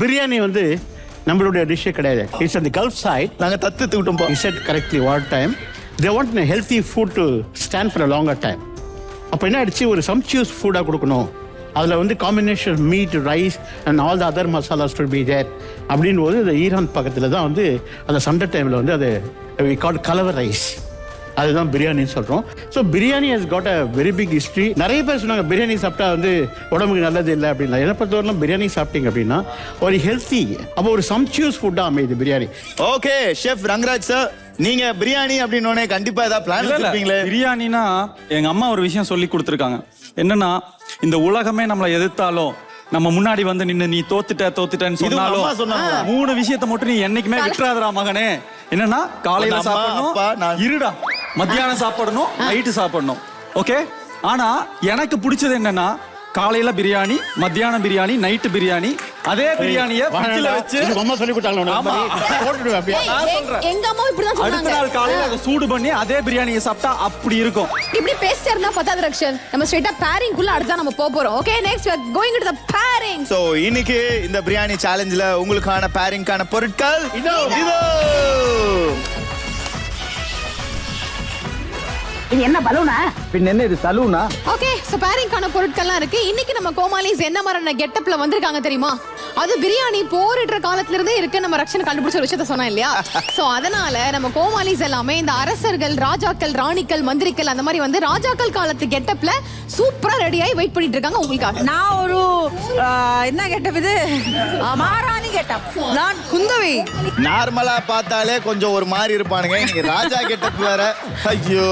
பிரியாணி வந்து நம்மளுடைய டிஷ்ஷே கிடையாது. இட்ஸ் அந்த கல்ஃப் சைட் நாங்க தத்துக்கிட்டோம் he said correctly what time. They want a healthy food to stand for a longer time. அப்போ என்ன ஆயிடுச்சு? ஒரு சம்ச்சியூஸ் ஃபுட்டாக கொடுக்கணும். அதில் வந்து combination meat rice and all the other masalas to be there அப்படின் போது இந்த ஈரான் பக்கத்தில் தான் வந்து அந்த சண்டை டைமில் வந்து அது வி கால் கலவர் ரைஸ் அதுதான் பிரியாணின்னு சொல்கிறோம் so biryani has got a very big history நிறைய பேர் சொன்னாங்க பிரியாணி சாப்பிட்டா வந்து உடம்புக்கு நல்லது இல்லை அப்படின்னா என்னை பொறுத்தவரையிலும் பிரியாணி சாப்பிட்டீங்க அப்படின்னா ஒரு ஹெல்த்தி அப்போ ஒரு சம்ச்சியூஸ் ஃபுட்டாக அமையுது biryani. Okay chef Rangaraj sir நீங்க பிரியாணி அப்படின்னு உடனே கண்டிப்பா ஏதாவது பிளான். வச்சிருப்பீங்களே? பிரியாணினா எங்க அம்மா ஒரு விஷயம் சொல்லி கொடுத்துருக்காங்க. என்னன்னா இந்த உலகமே நம்மளை எதிர்த்தாலும் நம்ம முன்னாடி வந்து நின்னு நீ தோத்துட்ட தோத்துட்டன்னு சொன்னாலும்? மூணு விஷயத்தை மட்டும் நீ என்னைக்குமே விட்டுறாதடா மகனே. என்னன்னா காலையில சாப்பிடணும். நான். இருடா. மத்தியானம் சாப்பிடணும் நைட்டு சாப்பிடணும். ஓகே ஆனா எனக்கு பிடிச்சது என்னன்னா காலையில பிரியாணி மத்தியானம் பிரியாணி நைட்டு பிரியாணி. அதே பிரியாணிய ஃப்ரிட்ஜ்ல வச்சு அம்மா சொல்லி கொடுத்தாங்க ஆமா. போட்டுடுவேன் அப்படியே. நான் எ- சொல்றேன். எங்க அம்மா இப்படிதான் அடுத்த சொன்னாங்க. நாள் காலையில அதை சூடு பண்ணி அதே பிரியாணியை சாப்பிட்டா அப்படி இருக்கும். இப்படி பேசிட்டே இருந்தா பத்தாது ரக்ஷன். நம்ம ஸ்ட்ரைட்டா பேரிங் குள்ள அடுத்தா நம்ம போக போறோம். Okay next going to the pairing so இன்னைக்கு இந்த பிரியாணி சேலஞ்சில் உங்களுக்கான பேரிங்கான பொருட்கள் இதோ. இதோ. இது என்ன பலூனா? பின்ன என்ன இது சலூனா? ஓகே சோ பேரிங்கான பொருட்கள்லாம் இருக்கு. இன்னைக்கு நம்ம கோமாளிஸ் என்ன மாதிரியான கெட்டப்ல வந்திருக்காங்க தெரியுமா? அது பிரியாணி போரிடுற காலத்துல இருந்தே இருக்கு. நம்ம ரக்ஷன் கண்டுபிடிச்ச ஒரு விஷயத்த சொன்னா இல்லையா? சோ அதனால நம்ம கோமாளிஸ் எல்லாமே இந்த அரசர்கள் ராஜாக்கள் ராணிகள் மந்திரிகள் அந்த மாதிரி வந்து ராஜாக்கள் காலத்து கெட்டப்ல சூப்பரா ரெடியாகி வெயிட் பண்ணிட்டு இருக்காங்க உங்களுக்காக. நான் ஒரு என்ன கெட்டப் இது? மாராணி கெட்டப் நான் குந்தவை. நார்மலா பார்த்தாலே கொஞ்சம் ஒரு மாதிரி இருப்பானுங்க. நீங்க ராஜா கெட்டப் வேற. ஐயோ.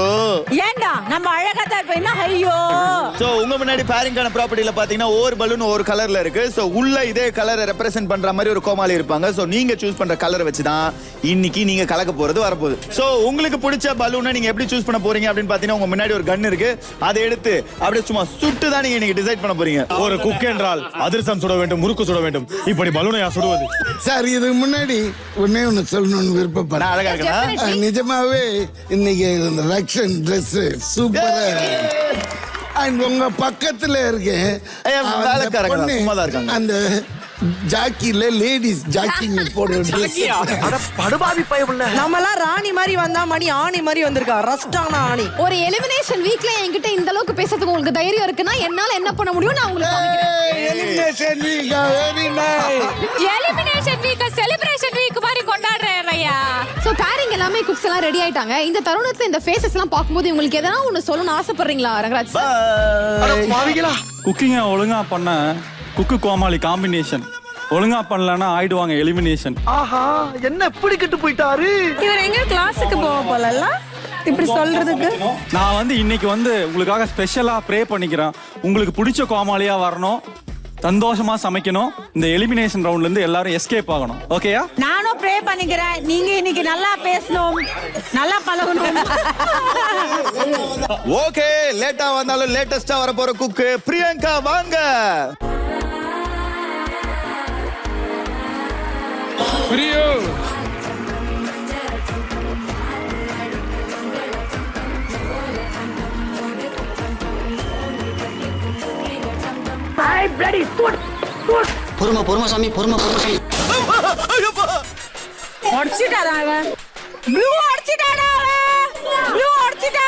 ஏண்டா? நம்ம அழகா தான் இருப்போம். என்ன? ஐயோ. சோ உங்க முன்னாடி பேரிங்கான ப்ராப்பர்ட்டில பாத்தீங்கன்னா ஒவ்வொரு பலூன் ஒவ்வொரு கலர்ல இருக்கு. சோ உள்ள இதே கலரை ரெப்ரசென்ட் பண்ற மாதிரி ஒரு கோமாளி இருப்பாங்க. சோ நீங்க சூஸ் பண்ற கலரை வச்சு தான் இன்னைக்கு நீங்க கலக்க போறது வரப்போகுது. சோ உங்களுக்கு பிடிச்ச பலூனை நீங்க எப்படி சூஸ் பண்ண போறீங்க அப்படின்னு பாத்தீங்கன்னா உங்க முன்னாடி ஒரு கன் இருக்கு. அதை எடுத்து அப்படியே சும்மா சுட்டு தான் நீங்க இன்னைக்கு டிசைட் பண்ண போறீங்க. ஒரு குக் என்றால் அதிரசம் சுட வேண்டும் முறுக்கு சுட வேண்டும். இப்படி பலூனையா சுடுவது? சார் இதுக்கு முன்னாடி ஒன்னே ஒன்று சொல்லணும்னு நான் விருப்பப்படுறேன் அழகா இருக்கா அஹ், நிஜமாவே இன்னைக்கு இந்த ரக்ஷன் ட்ரெஸ் சூப்பரா அண்ட் உங்க பக்கத்துல இருக்கேன். ஐயா, அந்த வேலைக்காரங்க தான், பொண்ணு, சும்மா தான் இருக்காங்க. அந்த ஜாக்கில லேடிஸ் ஜாக்கிங் போடுற ட்ரெஸ் நம்மலாம் ராணி மாதிரி வந்தா மணி ஆணி மாதிரி வந்திருக்கா. ரஸ்டான ஆணி. ஒரு எலிமினேஷன் வீக்ல என்கிட்ட இந்த அளவுக்கு பேசுறதுக்கு உங்களுக்கு தைரியம் இருக்குன்னா என்னால என்ன பண்ண முடியும் நான் உங்களுக்கு elimination very nice elimination week celebration எல்லாமே குக்ஸ் எல்லாம் ரெடி ஆயிட்டாங்க. இந்த தருணத்துல இந்த ஃபேசஸ் எல்லாம் பாக்கும்போது உங்களுக்கு எதனா ஒண்ணு சொல்லணும்னு ஆசைப்படுறீங்களா ரங்கராஜ் சார் குக்கிங்கை ஒழுங்கா பண்ண? குக்கு கோமாளி காம்பினேஷன் ஒழுங்கா பண்ணலன்னா ஆயிடுவாங்க எலிமினேஷன் இவர் எங்க கிளாஸுக்கு போக போலல்ல? இப்படி சொல்றதுக்கு. நான் வந்து இன்னைக்கு வந்து உங்களுக்காக ஸ்பெஷலா ப்ரே பண்ணிக்கிறேன். உங்களுக்கு பிடிச்ச கோமாளியா வரணும். சந்தோஷமா சமைக்கணும். இந்த எலிமினேஷன் ரவுண்ட்ல இருந்து எல்லாரும் எஸ்கேப் ஆகணும். ஓகேயா நானும் ப்ரே பண்ணிக்கிறேன். நீங்க இன்னைக்கு நல்லா பேசணும். நல்லா பழகணும். ஓகே லேட்டா வந்தாலும் லேட்டஸ்டா வர போற குக்கு பிரியங்கா வாங்க. பொறுமை பொறுமை சாமி பொறுமை பொறுமை சாமி. உடச்சிட்டாரா அவன்? ப்ளூ உடச்சிட்டாடா அவன்? ப்ளூ உடச்சிட்டா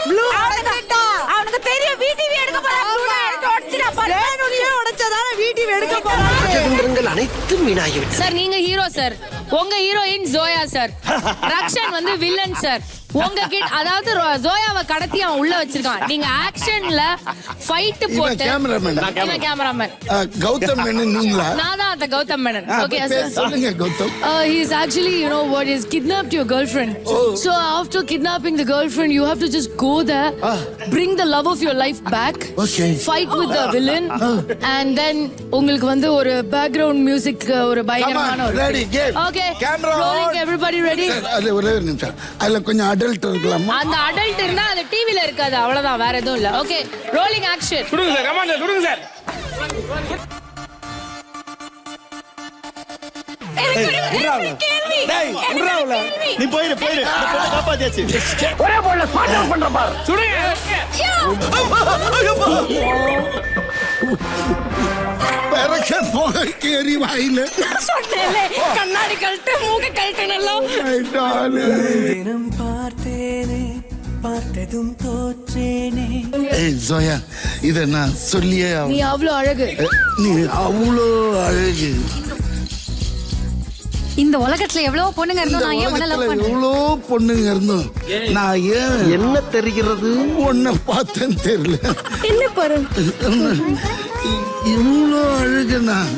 ப்ளூ உடச்சிட்டா அவனுக்கு தெரியும் விடிவி எடுக்க போறான் ப்ளூ எடுத்து உடச்சிட்டா வேணும்னே உடைச்சதால விடிவி எடுக்க போறான் ராஜதந்திரங்கள் அனைத்தும் வீணாகிவிட்டது சார் நீங்க ஹீரோ சார். உங்க ஹீரோயின் ஜோயா சார். ரக்ஷன் வந்து வில்லன் சார். உங்க கிட்ட அதாவது ஜோயாவை கடத்தி அவன் உள்ள வச்சிருக்கான். நீங்க ஆக்ஷன்ல ஃபைட் போட்டு கேமராமேன் கௌதம் நீங்களா? நான் தான் அந்த கௌதம் மேனன் ஓகே சொல்லுங்க Gautham Uh, he's actually, you know, what is kidnapped your girlfriend. So after kidnapping the girlfriend, you have to just go there, bring the love of your life back, Okay. fight with the villain, and then உங்களுக்கு வந்து ஒரு background music uh, ஒரு பயங்கரமான ஒரு ready, game. Okay. Camera Rolling, on. everybody ready? Sir, அது ஒரே ஒரு நிமிஷம் அதுல கொஞ்சம் அடல்ட் இருக்கலாமா அந்த அடல்ட் இருந்தா அது டிவில இருக்காது அவ்வளவுதான் வேற எதுவும் இல்ல ஓகே ரோலிங் ஆக்ஷன் சுடுங்க சார் கமான் சார் சுடுங்க சார் நீ போயிரு போயிரு. பொண்ணை காப்பாத்தியாச்சு. பிறக்க புகைக்கு எரிவாயில சொன்னேன்ல, கண்ணாடி கழட்டு மூக்க கழட்டுனெல்லாம் My darling. தினம் பார்த்தேனே பார்த்ததும் தோற்றேனே. ஏய் ஜோயா இத நான் சொல்லியே. நீ அவ்வளவு அழகு. நீ அவ்வளோ அழகு. இந்த உலகத்துல எவ்வளவு பொண்ணுங்க இருந்தோம். நான் ஏன் உன்னை லவ் பண்ணேன் எவ்வளோ பொண்ணுங்க இருந்தோம். நான் ஏன் என்ன தெரிகிறது? உன்னை பார்த்தேன்னு தெரியல. என்ன பாரு இவ்வளோ அழகு நான்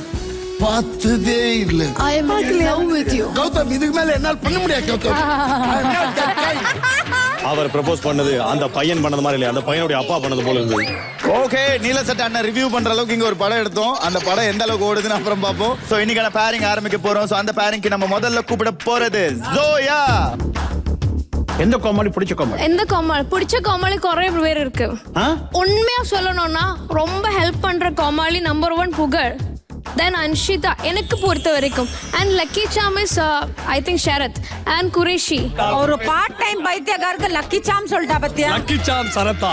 பார்த்ததே இல்லை. I in love with you Gautham இதுக்கு மேல என்னால் பண்ண முடியாது கௌதம். அவர் ப்ரப்போஸ் பண்ணது அந்த பையன் பண்ணது மாதிரி இல்லையா? அந்த பையனுடைய அப்பா பண்ணது போல இருந்தது. ஓகே நீல சட்டை அண்ணன் ரிவ்யூ பண்ற அளவுக்கு இங்க ஒரு படம் எடுத்தோம். அந்த படம் எந்த அளவுக்கு ஓடுதுன்னு அப்புறம் பார்ப்போம். சோ இன்னைக்கான பேரிங் ஆரம்பிக்க போறோம். சோ அந்த பேரிங்க்கு நம்ம முதல்ல கூப்பிட போறது ஜோயா எந்த கோமாளி? பிடிச்ச கோமாளி. எந்த கோமாளி? பிடிச்ச கோமாளி குறைய பேர் இருக்கு. ஆ? உண்மையா சொல்லணும்னா ரொம்ப ஹெல்ப் பண்ற கோமாளி நம்பர் ஒன் புகழ். தென் அன்ஷிதா எனக்கு பொறுத்த வரைக்கும். And lucky Sam is I think Sharath and Qureshi ஒரு பார்ட் டைம் பைத்தியக்காரருக்கு லக்கி சாம் சொல்லிட்டா பத்தியா? கிச்சான் சரத்தா.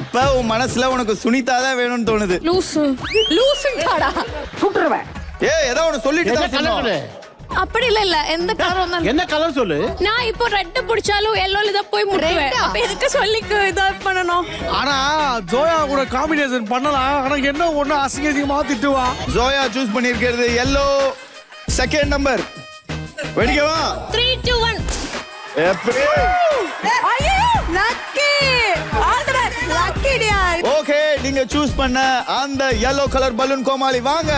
அப்ப உன் மனசுல உனக்கு சுனிதா தான் வேணும்னு தோணுது. லூசு லூசுடாடா ஏ ஏதோ ஒன்னு சொல்லிட்டு தான் அப்படி இல்ல இல்ல. எந்த காரணம் என்ன கலர் சொல்லு? நான் இப்போ ரெட் பிடிச்சாலும் எல்லோல இதை போய் முட்டுவேன்? அப்ப எதுக்கு சொல்லி இதா பண்ணணும்? ஆனா ஜோயா கூட காம்பினேஷன் பண்ணலாம். ஆனா என்ன ஒண்ணு அசிங்க அசிங்கமா திட்டுவா? ஜோயா சூஸ் பண்ணிருக்கிறது எல்லோ செகண்ட் நம்பர் வெடிக்கவா? த்ரீ டூ ஒன் எப்படி ஐயோ lucky all the best lucky dear okay நீங்க சூஸ் பண்ண அந்த yellow கலர் பலூன் கோமாளி வாங்க.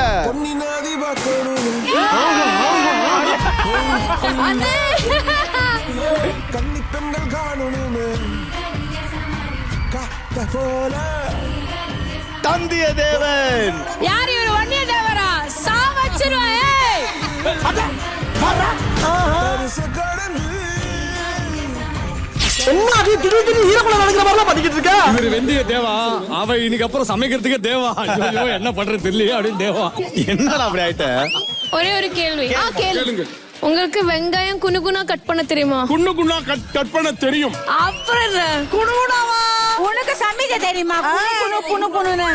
தந்திய தேவன். யார் இவர்? வன்னிய தேவரா? சா வச்சிருவேன் ஏய் பரிசு கடந்து இவர் வெந்திய தேவா. அவ இன்னைக்கு அப்புறம் சமைக்கிறதுக்கே தேவா. ஐயோ, என்ன பண்றது தெரியலையே அப்படின்னு தேவா. என்னடா அப்படி ஆயிட்ட? ஒரே ஒரு கேள்வி. ஆ கேள்வி உங்களுக்கு வெங்காயம் குனுகுனா கட் பண்ண தெரியுமா? குண்ணு குண்ணா கட் கட் பண்ண தெரியும். அப்புறம் என்ன? உனக்கு சமைக்க தெரியுமா? குணு குணு குணுன்னு